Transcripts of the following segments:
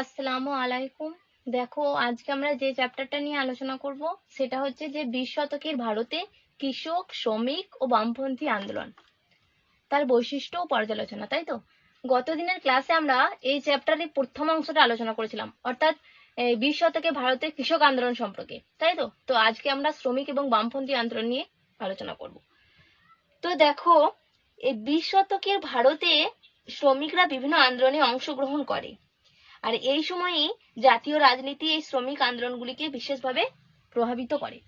আসসালামু আলাইকুম। দেখো, আজকে আমরা যে চ্যাপ্টারটা নিয়ে আলোচনা করব, সেটা হচ্ছে যে বিশ শতকের ভারতে কৃষক, শ্রমিক ও বামপন্থী আন্দোলন। তার বৈশিষ্ট্য ও পর্যালোচনা, তাই তো? গত দিনের ক্লাসে আমরা এই চ্যাপ্টারের প্রথম অংশটা আলোচনা করেছিলাম, অর্থাৎ বিশ শতকে ভারতের কৃষক আন্দোলন সম্পর্কে, তাই তো? তো আজকে আমরা শ্রমিক এবং বামপন্থী আন্দোলন নিয়ে আলোচনা করব। তো দেখো, এই বিশ শতকের ভারতে শ্রমিকরা বিভিন্ন আন্দোলনে অংশগ্রহণ করে। আর এই সময়ই জাতীয় রাজনীতি এই শ্রমিক আন্দোলনগুলিকে বিশেষভাবে প্রভাবিত করে।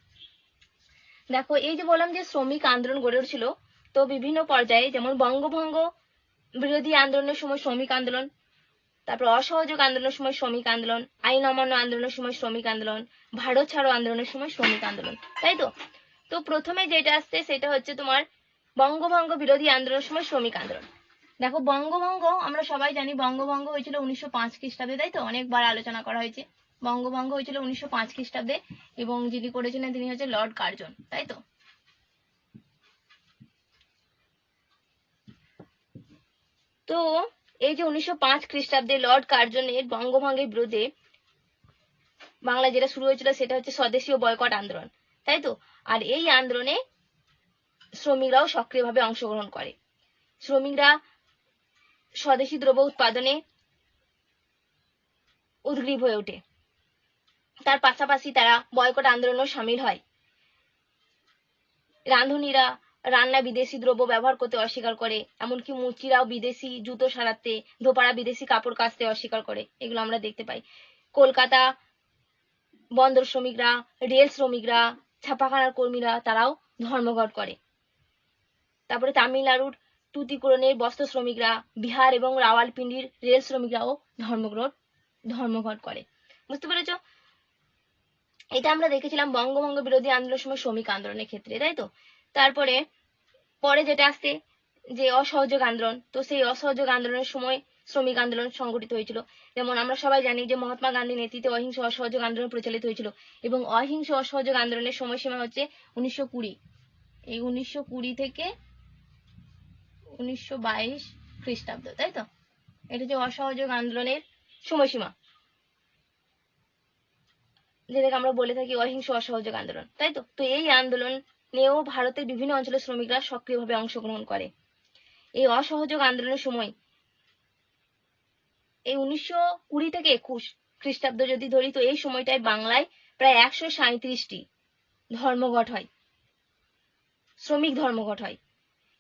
দেখো, এই যে বললাম যে শ্রমিক আন্দোলন গড়ে উঠছিল, তো বিভিন্ন পর্যায়ে যেমন বঙ্গভঙ্গ বিরোধী আন্দোলনের সময় শ্রমিক আন্দোলন, তারপর অসহযোগ আন্দোলনের সময় শ্রমিক আন্দোলন, আইন অমান্য আন্দোলনের সময় শ্রমিক আন্দোলন, ভারত ছাড়ো আন্দোলনের সময় শ্রমিক আন্দোলন, তাই তো? তো প্রথমে যেটা আসছে সেটা হচ্ছে তোমার বঙ্গভঙ্গ বিরোধী আন্দোলনের সময় শ্রমিক আন্দোলন। দেখো, বঙ্গভঙ্গ, আমরা সবাই জানি বঙ্গভঙ্গ হয়েছিল উনিশশো পাঁচ খ্রিস্টাব্দে, তাই তো? অনেকবার আলোচনা করা হয়েছে। বঙ্গভঙ্গ হয়েছিল উনিশশো পাঁচ খ্রিস্টাব্দে এবং যিনি করেছিলেন তিনি হচ্ছে লর্ড কার্জন, তাই তো? তো এই যে উনিশশো পাঁচ খ্রিস্টাব্দে লর্ড কার্জনের বঙ্গভঙ্গের বিরুদ্ধে বাংলা যেটা শুরু হয়েছিল সেটা হচ্ছে স্বদেশীয় বয়কট আন্দোলন, তাই তো? আর এই আন্দোলনে শ্রমিকরাও সক্রিয়ভাবে অংশগ্রহণ করে। শ্রমিকরা স্বদেশি দ্রব্য উৎপাদনে উদ্গ্রীব হয়ে ওঠে। তার পাশাপাশি তারা বয়কট আন্দোলনেও সামিল হয়। রাঁধুনিরা রান্না বিদেশি দ্রব্য ব্যবহার করতে অস্বীকার করে, এমনকি মুচিরাও বিদেশি জুতো সারাতে ধোপারা বিদেশি কাপড় কাচতে অস্বীকার করে। এগুলো আমরা দেখতে পাই। কলকাতা বন্দর শ্রমিকরা, রেল শ্রমিকরা, ছাপাখানার কর্মীরা, তারাও ধর্মঘট করে। তারপরে তামিলনাড়ুর তুতিকোরণের বস্ত্র শ্রমিকরা, বিহার এবং রাওয়ালপিন্ডির রেল শ্রমিকরাও ধর্মঘট ধর্মঘট করে। বুঝতে পেরেছ? এটা আমরা দেখেছিলাম বঙ্গভঙ্গ বিরোধী আন্দোলনের সময় শ্রমিক আন্দোলনের ক্ষেত্রে, তাই তো? তারপরে, পরে যেটা আসছে যে অসহযোগ আন্দোলন, তো সেই অসহযোগ আন্দোলনের সময় শ্রমিক আন্দোলন সংগঠিত হয়েছিল। যেমন আমরা সবাই জানি যে মহাত্মা গান্ধীর নেতৃত্বে অহিংস অসহযোগ আন্দোলন প্রচলিত হয়েছিল এবং অহিংস অসহযোগ আন্দোলনের সময়সীমা হচ্ছে উনিশশো কুড়ি। এই উনিশশো কুড়ি থেকে উনিশশো বাইশ খ্রিস্টাব্দ, তাই তো? এটা হচ্ছে অসহযোগ আন্দোলনের সময়সীমা। যেটাকে আমরা বলে থাকি অহিংস অসহযোগ আন্দোলন, তাই তো? তো এই আন্দোলন নিয়েও ভারতের বিভিন্ন অঞ্চলের শ্রমিকরা সক্রিয়ভাবে অংশগ্রহণ করে। এই অসহযোগ আন্দোলনের সময় এই উনিশশো কুড়ি থেকে একুশ খ্রিস্টাব্দ যদি ধরি, তো এই সময়টায় বাংলায় প্রায় একশো সাঁত্রিশটি ধর্মঘট হয়। শ্রমিক ধর্মঘট হয়।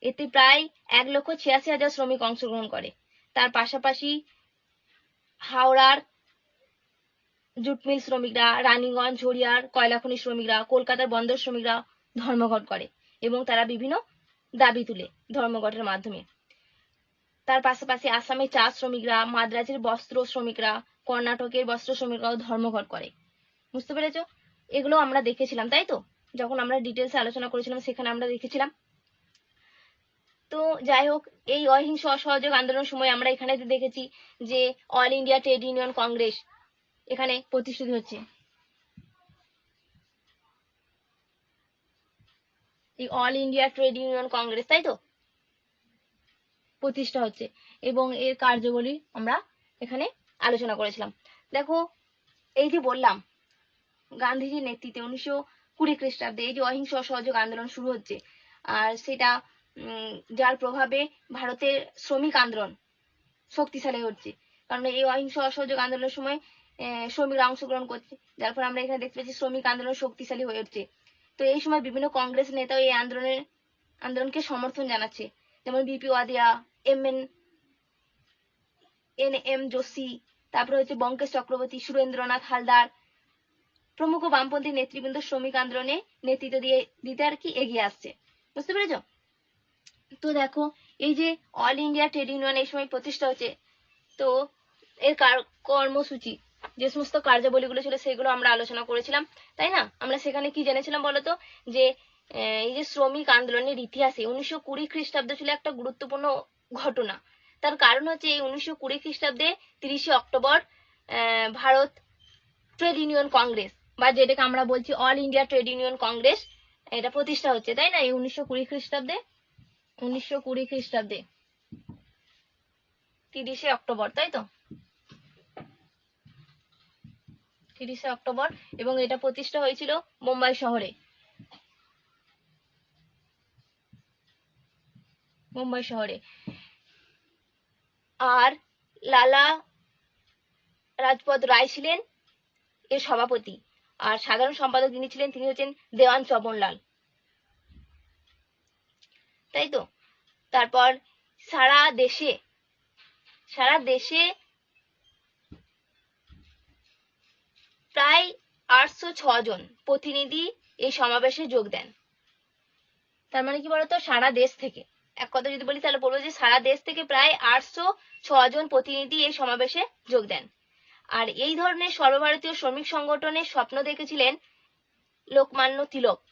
এতে প্রায় এক লক্ষ ছিয়াশি হাজার শ্রমিক অংশগ্রহণ করে। তার পাশাপাশি হাওড়ার জুট মিল শ্রমিকরা, রানীগঞ্জ, ঝরিয়ার কয়লাখনি শ্রমিকরা, কলকাতার বন্দর শ্রমিকরা ধর্মঘট করে এবং তারা বিভিন্ন দাবি তুলে ধর্মঘটের মাধ্যমে। তার পাশাপাশি আসামের চা শ্রমিকরা, মাদ্রাজের বস্ত্র শ্রমিকরা, কর্ণাটকের বস্ত্র শ্রমিকরাও ধর্মঘট করে। বুঝতে পেরেছ? এগুলো আমরা দেখেছিলাম, তাই তো? যখন আমরা ডিটেলসে আলোচনা করেছিলাম, সেখানে আমরা দেখেছিলাম তো যাই হোক, এই অহিংস অসহযোগ আন্দোলনের সময় আমরা এখানে দেখেছি যে all India trade union congress এখানে প্রতিষ্ঠিত হচ্ছে। এই all India trade union congress তাই তো? প্রতিষ্ঠা হচ্ছে এবং এর কার্যবলী আমরা এখানে আলোচনা করেছিলাম। দেখো, এই যে বললাম, গান্ধীজির নেতৃত্বে উনিশশো কুড়ি খ্রিস্টাব্দে এই যে অহিংস অসহযোগ আন্দোলন শুরু হচ্ছে, আর সেটা যার প্রভাবে ভারতের শ্রমিক আন্দোলন শক্তিশালী হচ্ছে। কারণ এই অহিংস অসহযোগ আন্দোলনের সময় শ্রমিকরা অংশগ্রহণ করছে। যার ফলে আমরা এখানে দেখতে পাচ্ছি শ্রমিক আন্দোলন শক্তিশালী হয়ে উঠছে। তো এই সময় বিভিন্ন কংগ্রেস নেতাও এই আন্দোলনের আন্দোলনকে সমর্থন জানাচ্ছে। যেমন B P Wadia, M N N M Joshi তারপরে হচ্ছে বঙ্কেশ চক্রবর্তী, সুরেন্দ্রনাথ হালদার, প্রমুখ বামপন্থী নেতৃবৃন্দ শ্রমিক আন্দোলনে নেতৃত্ব দিয়ে দিতে আর কি এগিয়ে আসছে। বুঝতে পেরেছ? তো দেখো, এই যে অল ইন্ডিয়া ট্রেড ইউনিয়ন এই সময় প্রতিষ্ঠা হচ্ছে, তো এর কর্মসূচি, যে সমস্ত কার্যাবলীগুলো ছিল সেগুলো আমরা আলোচনা করেছিলাম, তাই না? আমরা সেখানে কি জেনেছিলাম বলতো? যে এই যে শ্রমিক আন্দোলনের ইতিহাসে উনিশশো কুড়ি খ্রিস্টাব্দ ছিল একটা গুরুত্বপূর্ণ ঘটনা। তার কারণ হচ্ছে এই উনিশশো কুড়ি খ্রিস্টাব্দে তিরিশে October Bharat trade union congress বা যেটাকে আমরা বলছি all India trade union congress এটা প্রতিষ্ঠা হচ্ছে, তাই না? এই উনিশশো কুড়ি খ্রিস্টাব্দে। উনিশশো কুড়ি খ্রিস্টাব্দে। তিরিশে অক্টোবর, তাই তো? তিরিশে অক্টোবর, এবং এটা প্রতিষ্ঠা হয়েছিল মুম্বাই শহরে। মুম্বাই শহরে। আর লালা রাজপথ রায় ছিলেন এর সভাপতি। আর সাধারণ সম্পাদক যিনি ছিলেন, তিনি হচ্ছেন দেওয়ান চবনলাল। তাই তো? তারপর সারা দেশে সারা দেশে প্রায় আটশো জন প্রতিনিধি এই সমাবেশে যোগ দেন। তার মানে কি বলতো? সারা দেশ থেকে। এক কথা যদি বলি, তাহলে বলব যে সারা দেশ থেকে প্রায় আটশো জন প্রতিনিধি এই সমাবেশে যোগ দেন। আর এই ধরনের সর্বভারতীয় শ্রমিক সংগঠনের স্বপ্ন দেখেছিলেন লোকমান্য তিলক।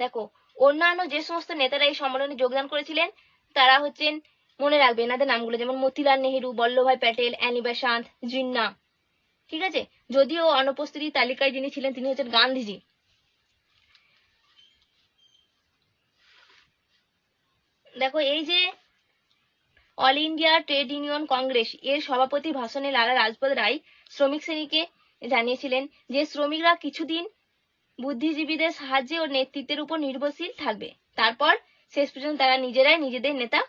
দেখো, অন্যান্য যে সমস্ত নেতারা এই সম্মেলনে যোগদান করেছিলেন, তারা হচ্ছেন, মনে রাখবে, এনাদের নামগুলো, যেমন মতিলাল নেহেরু, বল্লভভাই প্যাটেল অ্যানি বেসান্ত জিন্না। ঠিক আছে? যদিও অনুপস্থিতি তালিকায় যিনি ছিলেন, তিনি হচ্ছেন গান্ধীজি। দেখো, এই যে all India trade union congress, এর সভাপতি ভাষণে লালা রাজপথ রায় শ্রমিক শ্রেণীকে জানিয়েছিলেন যে শ্রমিকরা কিছুদিন বুদ্ধিজীবীদের সাহায্যে ও নেতৃত্বের উপর নির্ভরশীল থাকবে। তারপর শেষ পর্যন্ত তারা নিজেরাই নিজেদের নেতা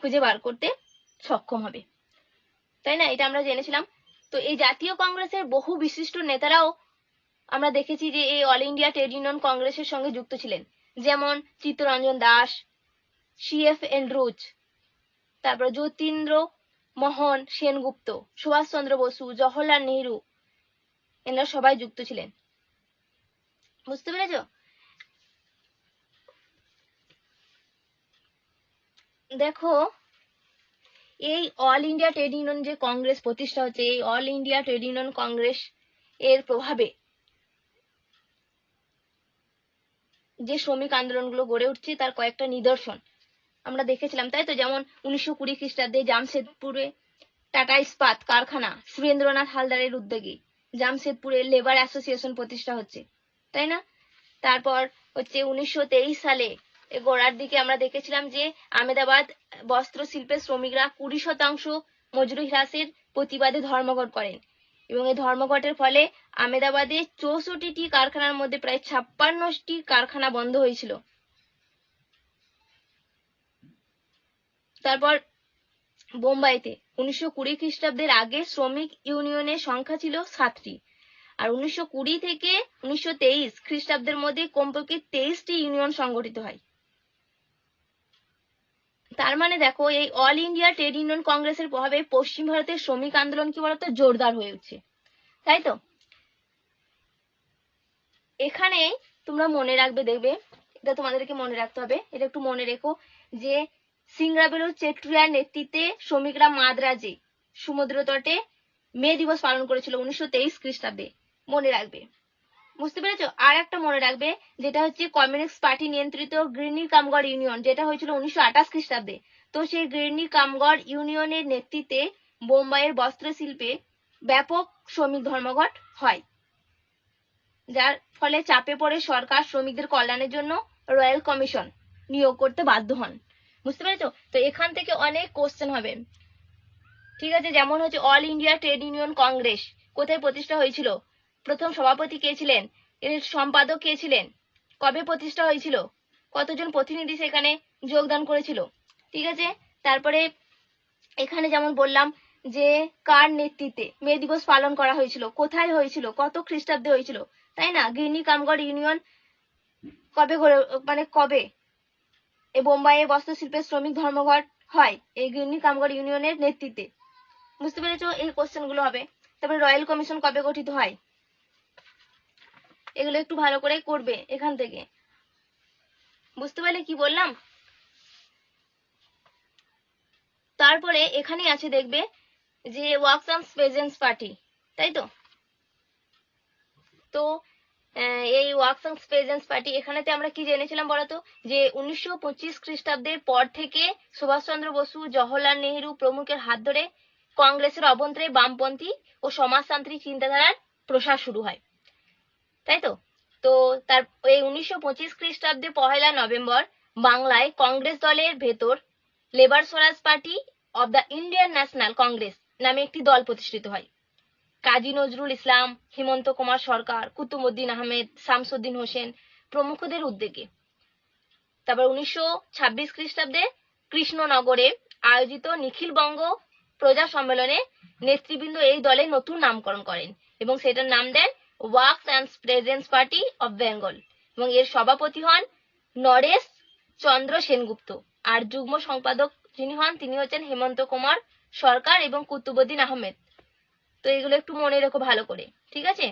খুঁজে বার করতে সক্ষম হবে। তাই না? এটা আমরা জেনেছিলাম। তো এই জাতীয় কংগ্রেসের বহু বিশিষ্ট নেতারাও আমরা দেখেছি যে এই অল ইন্ডিয়া ট্রেড ইউনিয়ন কংগ্রেসের সঙ্গে যুক্ত ছিলেন। যেমন চিত্তরঞ্জন দাস সিএফ এন্ড্রুজ তারপর যতীন্দ্র মোহন সেনগুপ্ত, সুভাষচন্দ্র বসু, জওহরলাল নেহরু, এনারা সবাই যুক্ত ছিলেন। বুঝতে পেরেছ? দেখো, এই অল ইন্ডিয়া ট্রেড ইউনিয়ন যে কংগ্রেস প্রতিষ্ঠা হচ্ছে, এই all India trade union congress এর প্রভাবে যে শ্রমিক আন্দোলনগুলো গড়ে উঠছে, তার কয়েকটা নিদর্শন আমরা দেখেছিলাম, তাই তো? যেমন উনিশশো কুড়ি খ্রিস্টাব্দে জামশেদপুরে টাটা ইস্পাত কারখানা, সুরেন্দ্রনাথ হালদারের উদ্যোগে জামশেদপুরে লেবার অ্যাসোসিয়েশন প্রতিষ্ঠা হচ্ছে। তাই না? তারপর হচ্ছে উনিশশো তেইশ সালে গোড়ার দিকে আমরা দেখেছিলাম যে আমেদাবাদ বস্ত্র শিল্পের শ্রমিকরা কুড়ি শতাংশ মজুরি হ্রাসের প্রতিবাদে ধর্মঘট করেন। এবং এই ধর্মঘটের ফলে আমেদাবাদে চৌষট্টিটি কারখানার মধ্যে প্রায় ছাপ্পান্নটি কারখানা বন্ধ হয়েছিল। তারপর বোম্বাইতে উনিশশো কুড়ি খ্রিস্টাব্দের আগে শ্রমিক ইউনিয়নের সংখ্যা ছিল সাতটি। আর উনিশশো কুড়ি থেকে উনিশশো তেইশ খ্রিস্টাব্দের মধ্যে কমপক্ষে তেইশটি ইউনিয়ন সংগঠিত হয়। তার মানে দেখো, এই অল ইন্ডিয়া ট্রেড ইউনিয়ন কংগ্রেসের প্রভাবে পশ্চিম ভারতের শ্রমিক আন্দোলন কি বলতো? জোরদার হয়ে উঠছে। তাই তো? এখানে তোমরা মনে রাখবে, দেখবে, এটা তোমাদেরকে মনে রাখতে হবে, এটা একটু মনে রেখো যে সিংরাবেলু চেট্রিয়ার নেতৃত্বে শ্রমিকরা মাদ্রাজে সমুদ্র তটে মে দিবস পালন করেছিল উনিশশো তেইশ খ্রিস্টাব্দে। মনে রাখবে। বুঝতে পেরেছ? আর একটা মনে রাখবে, যেটা হচ্ছে কমিউনিস্ট পার্টি নিয়ন্ত্রিত গ্রিনি কামগড় ইউনিয়ন, যেটা হয়েছিল উনিশশো আঠাশ খ্রিস্টাব্দে। তো সেই গ্রিনি কামগড় ইউনিয়নের নেতৃত্বে বোম্বাইয়ের বস্ত্র শিল্পে ব্যাপক শ্রমিক ধর্মঘট হয়। যার ফলে চাপে পড়ে সরকার শ্রমিকদের কল্যাণের জন্য রয়্যাল কমিশন নিয়োগ করতে বাধ্য হন। বুঝতে পেরেছ? তো এখান থেকে অনেক কোশ্চেন হবে। ঠিক আছে, যেমন হচ্ছে all India trade union congress কোথায় প্রতিষ্ঠা হয়েছিল? প্রথম সভাপতি কে ছিলেন? এর সম্পাদক কে ছিলেন? কবে প্রতিষ্ঠা হয়েছিল? কতজন প্রতিনিধি সেখানে যোগদান করেছিল? ঠিক আছে? তারপরে এখানে যেমন বললাম যে, কার নেতৃত্বে মে দিবস পালন করা হয়েছিল? কোথায় হয়েছিল? কত খ্রিস্টাব্দে হয়েছিল? তাই না? গির্নি কামগড় ইউনিয়ন কবে মানে কবে? এই বোম্বাইয়ে বস্ত্রশিল্পের শ্রমিক ধর্মঘট হয় এই গির্নি কামগড় ইউনিয়নের নেতৃত্বে। বুঝতে পেরেছ? এই কোশ্চেনগুলো হবে। তারপরে রয়্যাল কমিশন কবে গঠিত হয়? এগুলো একটু ভালো করে করবে এখান থেকে। বুঝতে পারলে কি বললাম? তারপরে এখানেই আছে দেখবে যে ওয়ার্কস অন প্রেজেন্স পার্টি তাই তো? তো এই ওয়ার্কস অন প্রেজেন্স পার্টি এখানেতে আমরা কি জেনেছিলাম বলতো? যে উনিশশো পঁচিশ খ্রিস্টাব্দের পর থেকে সুভাষচন্দ্র বসু, জওহরলাল নেহেরু প্রমুখের হাত ধরে কংগ্রেসের অভ্যন্তরে বামপন্থী ও সমাজতান্ত্রিক চিন্তাধারার প্রসার শুরু হয়। তাই তো? তো তার এই উনিশশো পঁচিশ খ্রিস্টাব্দে পহেলা নভেম্বর বাংলায় কংগ্রেস দলের ভেতর labour Swaraj party of the Indian national congress নামে একটি দল প্রতিষ্ঠিত হয়। কাজী নজরুল ইসলাম, হেমন্ত কুমার সরকার, কুতুবুদ্দিন আহমেদ, শামসুদ্দিন হোসেন প্রমুখদের উদ্যোগে। তারপর উনিশশো ছাব্বিশ খ্রিস্টাব্দে কৃষ্ণনগরে আয়োজিত নিখিল বঙ্গ প্রজা সম্মেলনে নেতৃবৃন্দ এই দলের নতুন নামকরণ করেন এবং সেটার নাম দেন workers and peasants party of Bengal এবং এর সভাপতি হন নরেশ চন্দ্র সেনগুপ্ত। আর যুগ্ম সম্পাদক যিনি হন, তিনি হচ্ছেন হেমন্ত কুমার সরকার এবং কুতুবুদ্দিন আহমেদ। তো এগুলো একটু মনে রেখো ভালো করে, ঠিক আছে?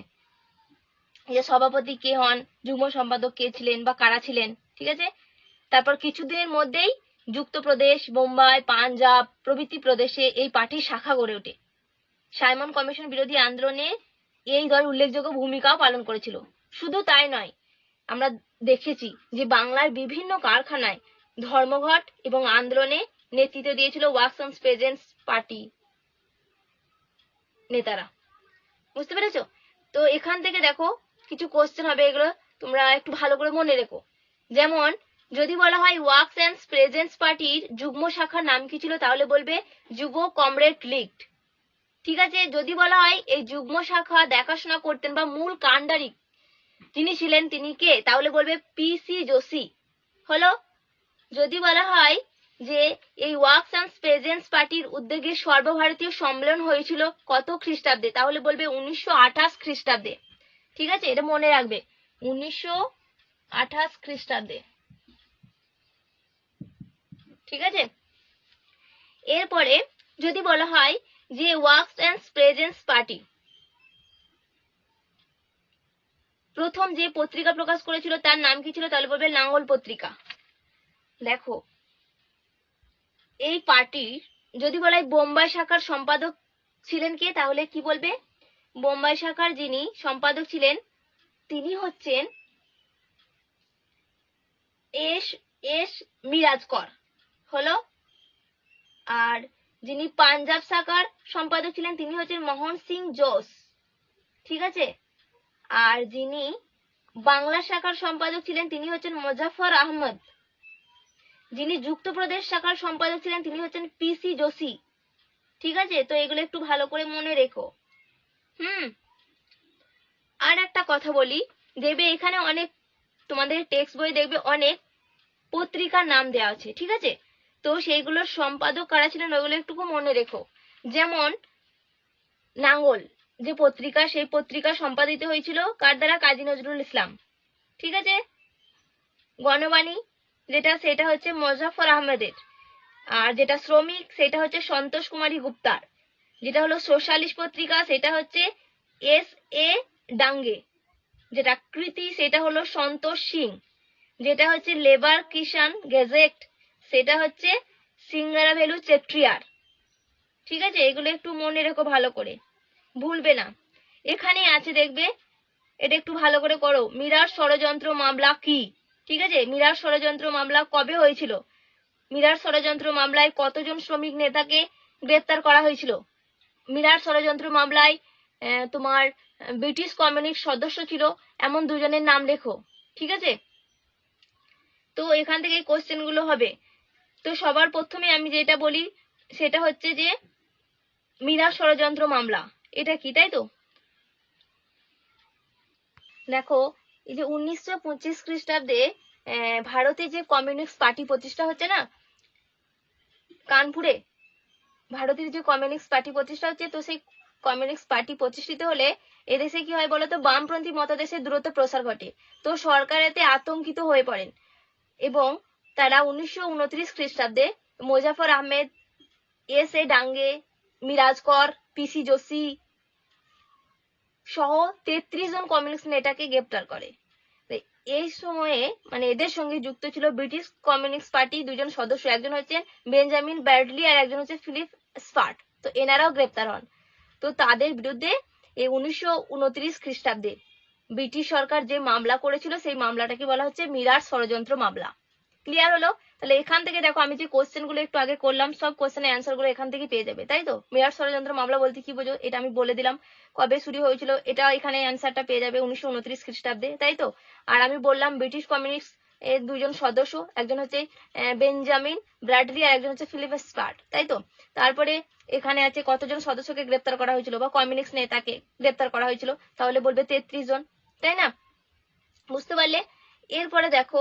যে সভাপতি কে হন, যুগ্ম সম্পাদক কে ছিলেন বা কারা ছিলেন, ঠিক আছে? তারপর কিছুদিনের মধ্যেই যুক্তপ্রদেশ বোম্বাই পাঞ্জাব প্রভৃতি প্রদেশে এই পার্টির শাখা গড়ে ওঠে। সাইমন কমিশন বিরোধী আন্দোলনে এই দল উল্লেখযোগ্য ভূমিকাও পালন করেছিল। শুধু তাই নয়, আমরা দেখেছি যে বাংলার বিভিন্ন কারখানায় ধর্মঘট এবং আন্দোলনে নেতৃত্ব দিয়েছিল ওয়ার্কস প্রেজেন্স পার্টি নেতারা। বুঝতে পেরেছ? তো এখান থেকে দেখো, কিছু কোশ্চেন হবে এগুলো, তোমরা একটু ভালো করে মনে রেখো। যেমন, যদি বলা হয় ওয়ার্কস অ্যান্ড প্রেজেন্স পার্টির যুগ্ম শাখার নাম কি ছিল, তাহলে বলবে যুব কমরেড লিগ। ঠিক আছে, যদি বলা হয় এই যুগ্ম শাখা দেখাশোনা করতেন বা মূল কাণ্ডারি যিনি ছিলেন তিনি কে? তাহলে বলবে পি সি যোশী। হলো? যদি বলা হয় যে এই ওয়ার্কস অ্যান্ড প্রেজেন্স পার্টির উদ্যোগে সর্বভারতীয় সম্মেলন হয়েছিল কত খ্রিস্টাব্দে? তাহলে বলবে উনিশশো আঠাশ খ্রিস্টাব্দে। ঠিক আছে, এটা মনে রাখবে। উনিশশো আঠাশ খ্রিস্টাব্দে। ঠিক আছে? এরপরে যদি বলা হয় যে ওয়ার্কস অ্যান্ড প্রেজেন্স পার্টি। প্রথম যে পত্রিকা প্রকাশ করেছিল তার নাম কি ছিল? তাহলে বলবে লাঙ্গল পত্রিকা। দেখো, এই পার্টির যদি বলা হয় বোম্বাই শাখার সম্পাদক ছিলেন কে, তাহলে কি বলবে? বোম্বাই শাখার যিনি সম্পাদক ছিলেন, তিনি হচ্ছেন এস এস মিরাজকর। হলো? আর যিনি পাঞ্জাব শাখার সম্পাদক ছিলেন, তিনি হচ্ছেন মোহন সিং জোস। ঠিক আছে? আর যিনি বাংলা শাখার সম্পাদক ছিলেন, তিনি হচ্ছেন মুজাফর আহমদ। যিনি যুক্তপ্রদেশ শাখার সম্পাদক ছিলেন, তিনি হচ্ছেন পিসি যোশী ঠিক আছে? তো এগুলো একটু ভালো করে মনে রেখো। হুম? আর একটা কথা বলি, দেখবে এখানে অনেক, তোমাদের টেক্সট বই দেখবে অনেক পত্রিকার নাম দেওয়া আছে। ঠিক আছে? তো সেইগুলোর সম্পাদক কারা ছিলেন ওইগুলো একটুকু মনে রেখো। যেমন নাঙ্গল, যে পত্রিকা, সেই পত্রিকা সম্পাদিত হয়েছিল কার দ্বারা? কাজী নজরুল ইসলাম। ঠিক আছে? গণবাণী, যেটা, সেটা হচ্ছে মোজাফর আহমেদের। আর যেটা শ্রমিক, সেটা হচ্ছে সন্তোষ কুমারী গুপ্তার। যেটা হলো সোশ্যালিস্ট পত্রিকা, সেটা হচ্ছে এস এ ডাঙ্গে। যেটা কৃতি, সেটা হলো সন্তোষ সিং। যেটা হচ্ছে লেবার কিষান গেজেট। সেটা হচ্ছে সিঙ্গারা ভ্যালু চেট্রিয়ার ঠিক আছে? এগুলো একটু মনে রেখো ভালো করে। ভুলবে না। এখানে আছে, দেখবে? এটা একটু ভালো করে করো। মিরার ষড়যন্ত্র মামলা কি? ঠিক আছে? মিরার ষড়যন্ত্র মামলা কবে হয়েছিল? মিরার ষড়যন্ত্র মামলায় কতজন শ্রমিক নেতাকে গ্রেপ্তার করা হয়েছিল? মিরার ষড়যন্ত্র মামলায় তোমার ব্রিটিশ কমিউনিস্ট সদস্য ছিল। এমন দুজনের নাম লেখো। ঠিক আছে? তো এখান থেকে কোশ্চেনগুলো হবে। তো সবার প্রথমে আমি যেটা বলি, সেটা হচ্ছে যে মিরার ষড়যন্ত্র মামলা। এটা কি, তাই তো? দেখো, এই যে উনিশশো পঁচিশ খ্রিস্টাব্দে ভারতে যে কমিউনিস্ট পার্টি প্রতিষ্ঠা হচ্ছে না, কানপুরে, ভারতের যে কমিউনিস্ট পার্টি প্রতিষ্ঠা হচ্ছে, তো সেই কমিউনিস্ট পার্টি প্রতিষ্ঠিত হলে এদেশে কি হয় বলতো, বামপন্থী মতাদেশের দ্রুত প্রসার ঘটে। তো সরকার এতে আতঙ্কিত হয়ে পড়েন। এবং তারা উনিশশো উনত্রিশ খ্রিস্টাব্দে Muzaffar Ahmed, S A Dange, Mirajkar P C Joshi সহ তেত্রিশ জন কমিউনিস্ট নেতাকে গ্রেপ্তার করে। এই সময়ে মানে এদের সঙ্গে যুক্ত ছিল ব্রিটিশ কমিউনিস্ট পার্টি দুজন সদস্য, একজন হচ্ছেন বেঞ্জামিন ব্যাডলি আর একজন হচ্ছে ফিলিপ স্পার্ট। তো এনারাও গ্রেপ্তার হন। তো তাদের বিরুদ্ধে এই উনিশশো উনত্রিশ খ্রিস্টাব্দে ব্রিটিশ সরকার যে মামলা করেছিল, সেই মামলাটাকে বলা হচ্ছে মিরার ষড়যন্ত্র মামলা। ক্লিয়ার হলো? তাহলে এখান থেকে দেখো, আমি যে কোশ্চেনগুলো একটু আগে করলাম, সব কোশ্চেনের অ্যান্সারগুলো এখান থেকে পেয়ে যাবে, তাই তো? মিরার ষড়যন্ত্র মামলা বলতে কি বোঝো? এটা আমি বলে দিলাম, কবে শুরু হয়েছিল, এটা এখানে অ্যান্সারটা পেয়ে যাবে উনিশশো উনত্রিশ খ্রিস্টাব্দে, তাই তো? আর আমি বললাম ব্রিটিশ কমিউনিস্ট এর দুজন সদস্য, একজন হচ্ছে বেঞ্জামিন ব্র্যাডলি আর একজন হচ্ছে ফিলিপ স্পার্ট তাই তো? তারপরে এখানে আছে কতজন সদস্যকে গ্রেপ্তার করা হয়েছিল বা কমিউনিস্ট নেতাকে গ্রেপ্তার করা হয়েছিল? তাহলে বলবে তেত্রিশ জন, তাই না? বুঝতে পারলে? এরপরে দেখো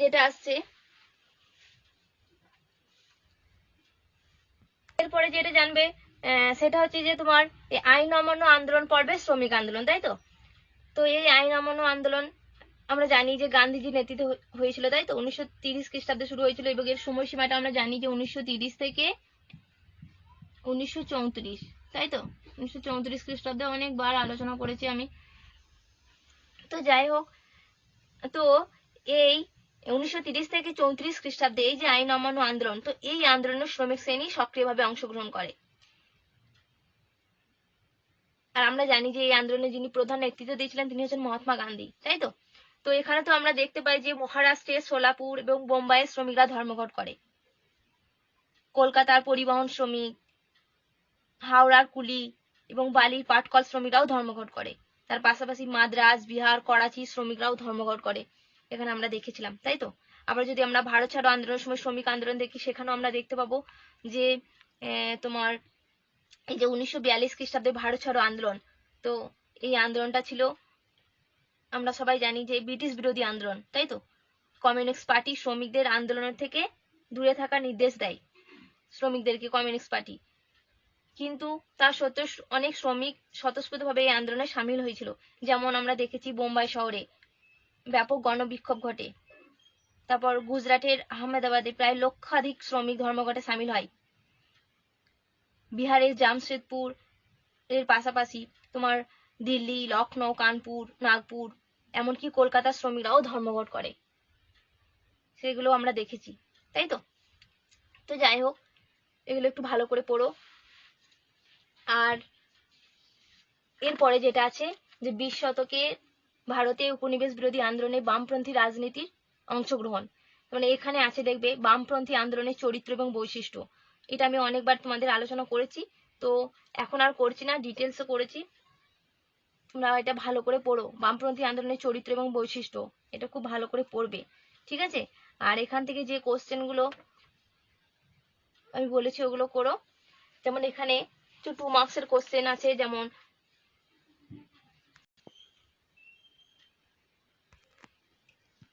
যেটা আসছে। এরপরে যেটা জানবে সেটা হচ্ছে যে তোমার এই আইন অমান্য আন্দোলন পর্বে শ্রমিক আন্দোলন, তাই তো? তো এই আইন অমান্য আন্দোলন আমরা জানি যে গান্ধীজির নেতৃত্বে হয়েছিল, তাই তো? উনিশশো তিরিশ খ্রিস্টাব্দে শুরু হয়েছিল এবং এর সময়সীমাটা আমরা জানি যে উনিশশো তিরিশ থেকে উনিশশো চৌত্রিশ, তাই তো? উনিশশো চৌত্রিশ খ্রিস্টাব্দে অনেকবার আলোচনা করেছি আমি। তো যাই হোক, তো এই উনিশশো তিরিশ থেকে চৌত্রিশ খ্রিস্টাব্দে এই যে আইন অমান্য আন্দোলন, তো এই আন্দোলনে শ্রমিক শ্রেণি সক্রিয়ভাবে অংশগ্রহণ করে। আর আমরা জানি যে এই আন্দোলনে যিনি প্রধান নেতৃত্ব দিয়েছিলেন তিনি হচ্ছেন মহাত্মা গান্ধী, তাই তো? তো এখানে তো আমরা দেখতে পাই যে মহারাষ্ট্রে সোলাপুর এবং বোম্বাইয়ের শ্রমিকরা ধর্মঘট করে। কলকাতার পরিবহন শ্রমিক, হাওড়ার কুলি এবং বালির পাটকল শ্রমিকরাও ধর্মঘট করে। তার পাশাপাশি মাদ্রাজ, বিহার, করাচি শ্রমিকরাও ধর্মঘট করে। এখানে আমরা দেখেছিলাম, তাই তো? আবার যদি আমরা ভারত ছাড়ো আন্দোলনের সময় শ্রমিক আন্দোলন দেখি, সেখানেও আমরা দেখতে পাবো যে তোমার এই যে উনিশশো বিয়াল্লিশ খ্রিস্টাব্দে ভারত ছাড়ো আন্দোলন, তো এই আন্দোলনটা ছিল, আমরা সবাই জানি যে ব্রিটিশ বিরোধী আন্দোলন, তাই তো? কমিউনিস্ট পার্টি শ্রমিকদের আন্দোলনের থেকে দূরে থাকার নির্দেশ দেয় শ্রমিকদেরকে, কমিউনিস্ট পার্টি। কিন্তু তা সত্ত্বেও অনেক শ্রমিক স্বতঃস্ফূর্তভাবে এই আন্দোলনে সামিল হয়েছিল। যেমন আমরা দেখেছি বোম্বাই শহরে ব্যাপক গণবিক্ষোভ ঘটে। তারপর গুজরাটের আহমেদাবাদে প্রায় লক্ষাধিক শ্রমিক ধর্মঘটে সামিল হয়। বিহারের জামশেদপুর এর পাশাপাশি তোমার দিল্লি লখনৌ কানপুর, নাগপুর, এমনকি কলকাতার শ্রমিকরাও ধর্মঘট করে। সেগুলো আমরা দেখেছি, তাই তো? তো যাই হোক, এগুলো একটু ভালো করে পড়ো। আর এরপরে যেটা আছে যে বিশ শতকে ভারতে উপনিবেশ বিরোধী আন্দোলনে বামপন্থী রাজনীতির অংশগ্রহণ। মানে এখানে আছে দেখবে, বামপন্থী আন্দোলনের চরিত্র এবং বৈশিষ্ট্য। এটা আমি অনেকবার তোমাদের আলোচনা করেছি, তো এখন আর করছি না ডিটেলসে করেছি। তোমরা এটা ভালো করে পড়ো, বামপন্থী আন্দোলনের চরিত্র এবং বৈশিষ্ট্য। এটা খুব ভালো করে পড়বে, ঠিক আছে? আর এখান থেকে যে কোশ্চেনগুলো আমি বলেছি ওগুলো করো। যেমন এখানে টু মার্কসের কোশ্চেন আছে, যেমন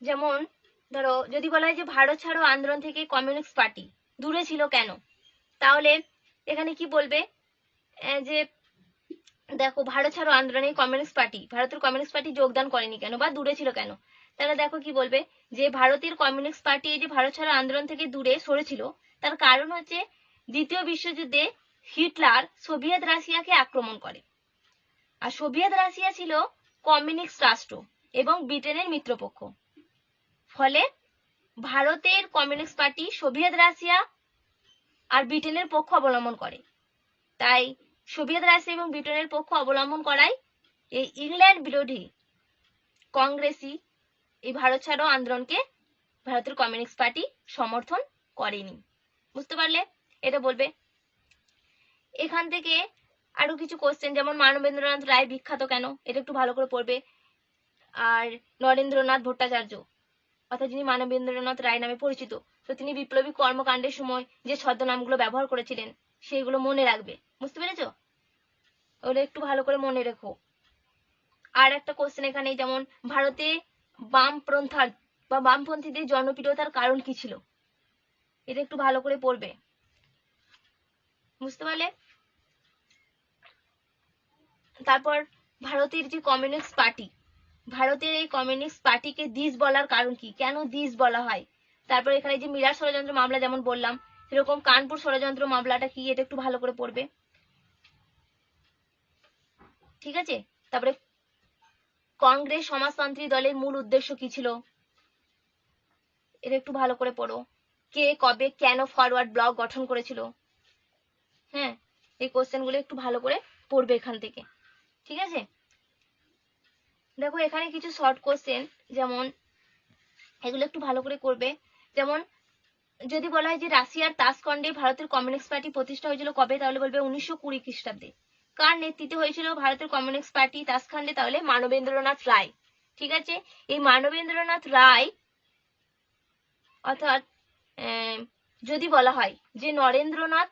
যেমন, ধরো, যদি বলা হয় যে ভারত ছাড়ো আন্দোলন থেকে কমিউনিস্ট পার্টি, দূরে ছিল কেন? তাহলে এখানে কি বলবে? যে দেখো, ভারত ছাড়ো আন্দোলনে কমিউনিস্ট পার্টি, ভারতের কমিউনিস্ট পার্টি যোগদান করেনি কেন বা দূরে ছিল কেন? তাহলে দেখো কি বলবে? যে ভারতের কমিউনিস্ট পার্টি এই যে ভারত ছাড়ো আন্দোলন থেকে দূরে সরেছিল, তার কারণ হচ্ছে দ্বিতীয় বিশ্বযুদ্ধে হিটলার সোভিয়েত রাশিয়াকে আক্রমণ করে। আর সোভিয়েত রাশিয়া ছিল কমিউনিস্ট রাষ্ট্র এবং ব্রিটেনের মিত্রপক্ষ। ফলে ভারতের কমিউনিস্ট পার্টি সোভিয়েত রাশিয়া আর ব্রিটেনের পক্ষ অবলম্বন করে। তাই সোভিয়েত রাশিয়া এবং ব্রিটেনের পক্ষ অবলম্বন করায় এই ইংল্যান্ড বিরোধী কংগ্রেসই এই ভারত ছাড়ো আন্দোলনকে ভারতের কমিউনিস্ট পার্টি সমর্থন করেনি। বুঝতে পারলে? এটা বলবে। এখান থেকে আরও কিছু কোশ্চেন যেমন মানবেন্দ্রনাথ রায় বিখ্যাত কেন? এটা একটু ভালো করে পড়বে। আর নরেন্দ্রনাথ ভট্টাচার্য অর্থাৎ যিনি মানবেন্দ্রনাথ রায় নামে পরিচিত, তো তিনি বিপ্লবী কর্মকাণ্ডের সময় যে ছদ্মনামগুলো ব্যবহার করেছিলেন সেগুলো মনে রাখবে। বুঝতে পেরেছ? ওগুলো একটু ভালো করে মনে রেখো। আর একটা কোশ্চেন এখানে, যেমন, ভারতে বামপন্থার বা বামপন্থীদের জনপ্রিয়তার কারণ কি ছিল? এটা একটু ভালো করে পড়বে। বুঝতে পারলে? তারপর ভারতের যে কমিউনিস্ট পার্টি ভারতের এই কমিউনিস্ট পার্টিকে দিস বলার কারণ কি? কেন দিস বলা হয়? তারপর এখানে যে মিরার ষড়যন্ত্র মামলা যেমন বললাম, সেরকম কানপুর ষড়যন্ত্র মামলাটা কি? এটা একটু ভালো করে পড়বে। ঠিক আছে? তারপরে কংগ্রেস সমাজতান্ত্রিক দলের মূল উদ্দেশ্য কি ছিল? এটা একটু ভালো করে পড়ো। কে কবে কেন ফরওয়ার্ড ব্লক গঠন করেছিল? হ্যাঁ এই কোশ্চেনগুলো একটু ভালো করে পড়বে এখান থেকে। ঠিক আছে? দেখো, এখানে কিছু শর্ট কোশ্চেন যেমন এগুলো একটু ভালো করে করবে। যেমন, যদি বলা হয় যে রাশিয়ার তাসকন্ডে ভারতের কমিউনিস্ট পার্টি প্রতিষ্ঠা হয়েছিল কবে, তাহলে বলবে উনিশশো কুড়ি খ্রিস্টাব্দে। কার নেতৃত্বে হয়েছিল ভারতের কমিউনিস্ট পার্টি তাসখান্ডে তাহলে মানবেন্দ্রনাথ রায়। ঠিক আছে? এই মানবেন্দ্রনাথ রায়, অর্থাৎ যদি বলা হয় যে নরেন্দ্রনাথ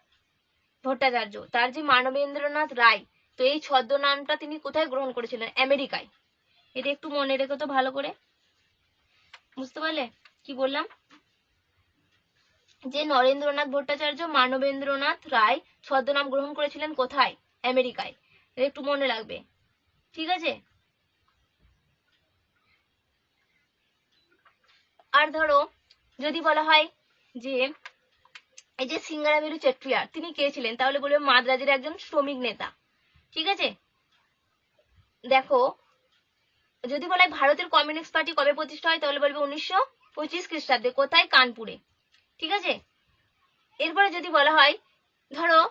ভট্টাচার্য, তার যে মানবেন্দ্রনাথ রায়, তো এই ছদ্মনামটা তিনি কোথায় গ্রহণ করেছিলেন? আমেরিকায়। এটা একটু মনে রেখো তো ভালো করে। বুঝতে পারলে? কি বললাম? যে নরেন্দ্রনাথ ভট্টাচার্য, মানবেন্দ্রনাথ রায় ছদ্মনাম গ্রহণ করেছিলেন কোথায়? আমেরিকায়। এটা একটু মনে রাখবে। ঠিক আছে? আর ধরো, যদি বলা হয় যে, এই যে সিঙ্গারা সিঙ্গারাবেলু চেট্টিয়ার, তিনি কে ছিলেন? তাহলে বলবে মাদ্রাজের একজন শ্রমিক নেতা। ঠিক আছে? দেখো যদি বলা হয় ভারতের কমিউনিস্ট পার্টি কবে প্রতিষ্ঠা হয়, তাহলে বলবে উনিশশো পঁচিশ খ্রিস্টাব্দে, কোথায়? কানপুরে। ঠিক আছে? এরপরে যদি বলা হয়, ধরো,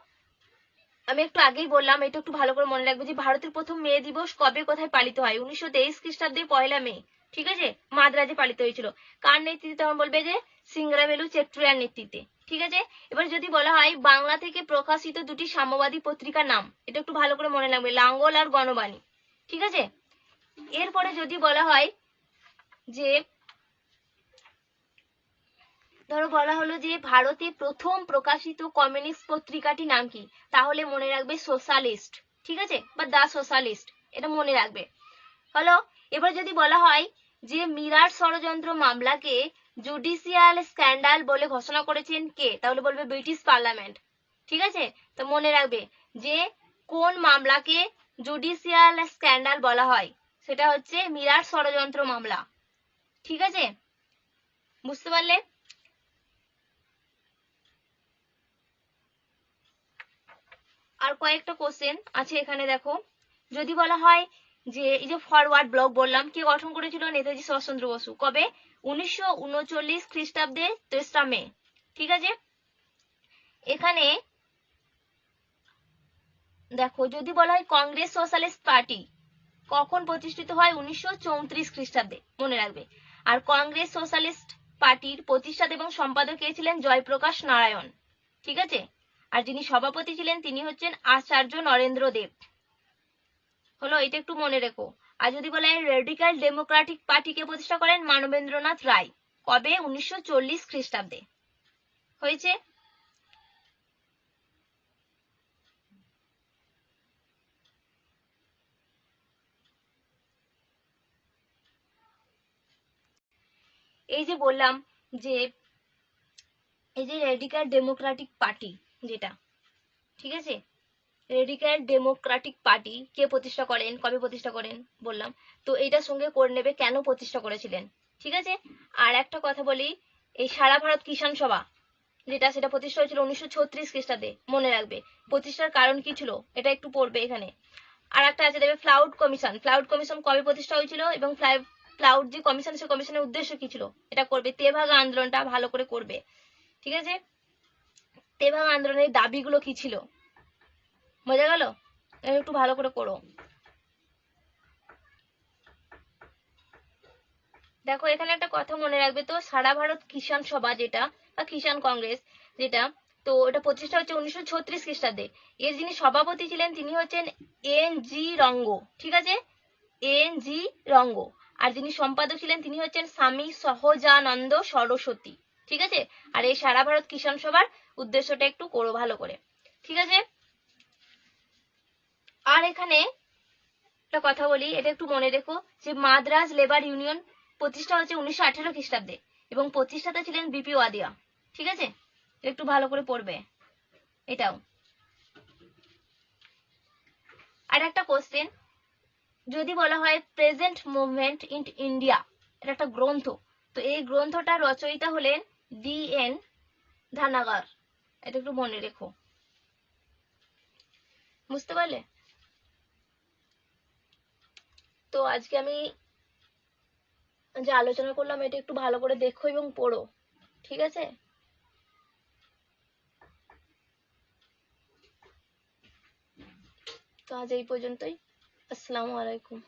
আমি একটু আগেই বললাম, এটা একটু ভালো করে মনে রাখবে যে ভারতের প্রথম মে দিবস কবে, কোথায় পালিত হয়? উনিশশো তেইশ খ্রিস্টাব্দে, পয়লা মে। ঠিক আছে? মাদ্রাজে পালিত হয়েছিল। কার নেতৃত্বে তখন বলবে যে? সিংরাবেলু চেট্রিয়ার নেতৃত্বে। ঠিক আছে? এবার যদি বলা হয়, বাংলা থেকে প্রকাশিত দুটি সাম্যবাদী পত্রিকার নাম, এটা একটু ভালো করে মনে রাখবে, লাঙ্গল আর গণবাণী। ঠিক আছে? এরপরে যদি বলা হয় যে, ধরো বলা হলো যে, ভারতে প্রথম প্রকাশিত কমিউনিস্ট পত্রিকাটি নাম কি? তাহলে মনে রাখবে সোশ্যালিস্ট, ঠিক আছে? বা দা সোশ্যালিস্ট, এটা মনে রাখবে। হলো, এবার যদি বলা হয় যে, মিরার ষড়যন্ত্র মামলাকে জুডিশিয়াল স্ক্যান্ডাল বলে ঘোষণা করেছেন কে? তাহলে বলবে ব্রিটিশ পার্লামেন্ট, ঠিক আছে? তো মনে রাখবে যে, কোন মামলাকে জুডিশিয়াল স্ক্যান্ডাল বলা হয়? সেটা হচ্ছে মিরার ষড়যন্ত্র মামলা। ঠিক আছে? বুঝতে পারলে? আর কয়েকটা কোশ্চেন আছে এখানে, দেখো। যদি বলা হয় যে, এই যে ফরওয়ার্ড ব্লক বললাম, কে গঠন করেছিল? নেতাজি সুভাষচন্দ্র বসু। কবে? উনিশশো উনচল্লিশ খ্রিস্টাব্দে তেসরা মে। ঠিক আছে? এখানে দেখো, যদি বলা হয় কংগ্রেস সোশ্যালিস্ট পার্টি কখন প্রতিষ্ঠিত হয় উনিশশো চৌত্রিশ খ্রিস্টাব্দে? মনে রাখবে। আর কংগ্রেস সোশ্যালিস্ট পার্টির প্রতিষ্ঠাতা এবং সম্পাদক কে ছিলেন জয়প্রকাশ নারায়ণ। ঠিক আছে? আর যিনি সভাপতি ছিলেন তিনি হচ্ছেন আচার্য নরেন্দ্র দেব। হলো, এটা একটু মনে রেখো। আর যদি বলা হয় রেডিক্যাল ডেমোক্রেটিক পার্টিকে প্রতিষ্ঠা করেন মানবেন্দ্রনাথ রায়, কবে? উনিশশো চল্লিশ খ্রিস্টাব্দে। হয়েছে? এই যে বললাম যে এই যে রেডিক্যাল ডেমোক্রেটিক পার্টি যেটা, ঠিক আছে? রেডিক্যাল ডেমোক্রেটিক পার্টি কে প্রতিষ্ঠা করেন, কবে প্রতিষ্ঠা করেন বললাম। তো এইটার সঙ্গে করে নেবে কেন প্রতিষ্ঠা করেছিলেন, ঠিক আছে? আর একটা কথা বলি, এই সারা ভারত কিষাণ সভা যেটা, সেটা প্রতিষ্ঠা হয়েছিল উনিশশো ছত্রিশ খ্রিস্টাব্দে, মনে রাখবে। প্রতিষ্ঠার কারণ কি ছিল? এটা একটু পড়বে এখানে। আর একটা আছে দেবে ফ্লাউড কমিশন ফ্লাউড কমিশন কবে প্রতিষ্ঠা হয়েছিল এবং ফ্লাউড যে কমিশন সে কমিশনের উদ্দেশ্য কি ছিল? এটা করবে। তেভাগা আন্দোলনটা ভালো করে করবে। ঠিক আছে? তেভাগা আন্দোলনের দাবিগুলো কি ছিল? বোঝা গেল? একটু ভালো করে করো। দেখো, এখানে একটা কথা মনে রাখবে তো, সারা ভারত কিষাণ সভা যেটা, বা কিষাণ কংগ্রেস যেটা, তো এটা প্রতিষ্ঠা হচ্ছে উনিশশো ছত্রিশ খ্রিস্টাব্দে। এর যিনি সভাপতি ছিলেন, তিনি হচ্ছেন এন জি রঙ্গ। ঠিক আছে? এন জি রঙ্গ। আর যিনি সম্পাদক ছিলেন তিনি হচ্ছেন স্বামী সহজানন্দ সরস্বতী। ঠিক আছে? আর এই সারা ভারত কিষাণ সভার উদ্দেশ্যটা একটু করো ভালো করে। ঠিক আছে? আর এখানে একটা কথা বলি, এটা একটু মনে রেখো যে মাদ্রাজ লেবার ইউনিয়ন প্রতিষ্ঠা হচ্ছে উনিশশো আঠেরো খ্রিস্টাব্দে এবং প্রতিষ্ঠাতা ছিলেন বিপি ওয়াদিয়া। ঠিক আছে? একটু ভালো করে পড়বে। এটাও। আর একটা কোশ্চেন যদি বলা হয় প্রেজেন্ট মুভমেন্ট ইন ইন্ডিয়া এটা একটা গ্রন্থ। তো এই গ্রন্থটা রচয়িতা হলেন ডি এন ধানাগার। এটা একটু মনে রেখো। বুঝতে পারলে? তো আজকে আমি যে আলোচনা করলাম, এটা একটু ভালো করে দেখো এবং পড়ো। ঠিক আছে? তো আজ এই পর্যন্তই। আসসালামু আলাইকুম।